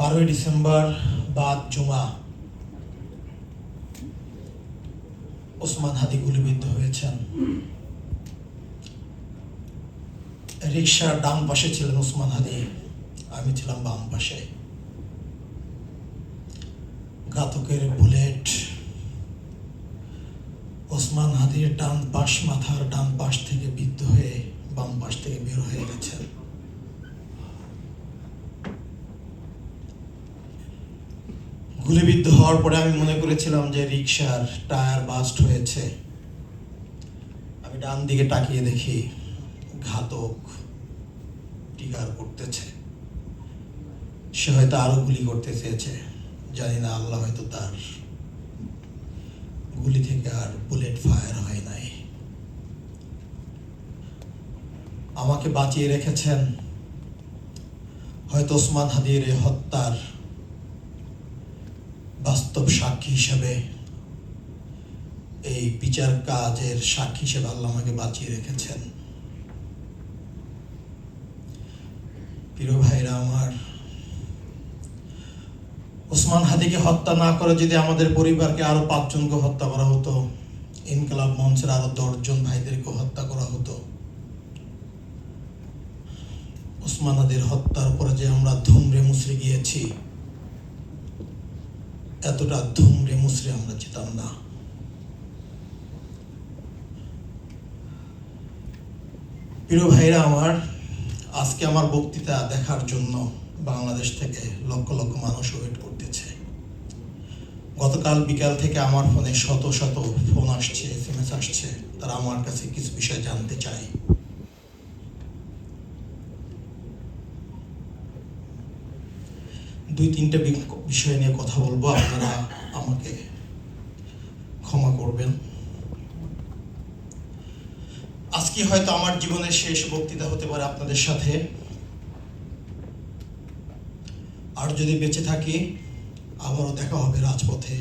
বারোই ডিসেম্বর বাদ জুমা। ওসমান হাদি গুলিবিদ্ধ হয়েছেন। রিক্সার ডান পাশে ছিলেন ওসমান হাদি, আমি ছিলাম বাম পাশে। ঘাতকের বুলেট। ওসমান হাদির ডান পাশ মাথার ডান পাশ থেকে বিদ্ধ হয়ে বাম পাশ থেকে বের হয়ে গেছেন গুলিবিদ্ধ হওয়ার পরে আমি মনে করেছিলাম যে রিক্সার টায়ার বাস্ট হয়েছে। আমি ডান দিকে তাকিয়ে দেখি ঘাতক টিকার করতেছে। সে হয়তো আরও গুলি করতে চেয়েছে। জানি না, আল্লাহ হয়তো তার গুলি থেকে আর বুলেট ফায়ার হয় নাই। আমাকে বাঁচিয়ে রেখেছেন। হয়তো ওসমান হাদির হত্যার বাস্তব সাক্ষী হিসেবে এই বিচার কাজের সাক্ষী হিসেবে আল্লাহ আমাকে বাঁচিয়ে রেখেছেন। প্রিয় ভাইরা আমার, ওসমান হাদিকে হত্যা না করে যদি আমাদের পরিবারকে আরও পাঁচজনকে হত্যা করা হতো, ইনকলাব মঞ্চের আরও দশজন ভাইদেরকে হত্যা করা হতো। ওসমান হাদির হত্যার পরে যে আমরা ধুমরে মুসরে গিয়েছি এতটা ধুমরে মুসরে আমরা যেতাম না। প্রিয় ভাইরা আমার, আজকে আমার বক্তৃতা দেখার জন্য বাংলাদেশ থেকে লক্ষ লক্ষ মানুষ ওয়েট করতেছে। গতকাল বিকাল থেকে আমার ফোনে শত শত ফোন আসছে এসএমএস আসছে, তারা আমার কাছে কিছু বিষয় জানতে চায়। দুই, তিনটে বিষয় নিয়ে কথা বলব, আপনারা আমাকে ক্ষমা করবেন। আজকে হয়তো আমার জীবনের শেষ বক্তৃতা হতে পারে আপনাদের সাথে। আর যদি বেঁচে থাকি, আবারও দেখা হবে রাজপথে।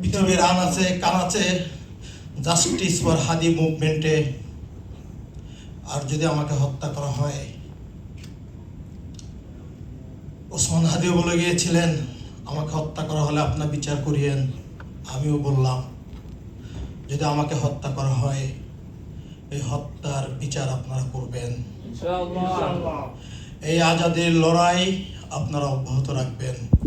পৃথিবীর কান আছে জাস্টিস ফর হাদি মুভমেন্টে আর যদি আমাকে হত্যা করা হয় ওসমান হাদিও বলে গিয়েছিলেন আমাকে হত্যা করা হলে আপনার বিচার করিয়েন। আমিও বললাম যদি আমাকে হত্যা করা হয় এই হত্যার বিচার আপনারা করবেন। এই আজাদের লড়াই আপনারা অব্যাহত রাখবেন।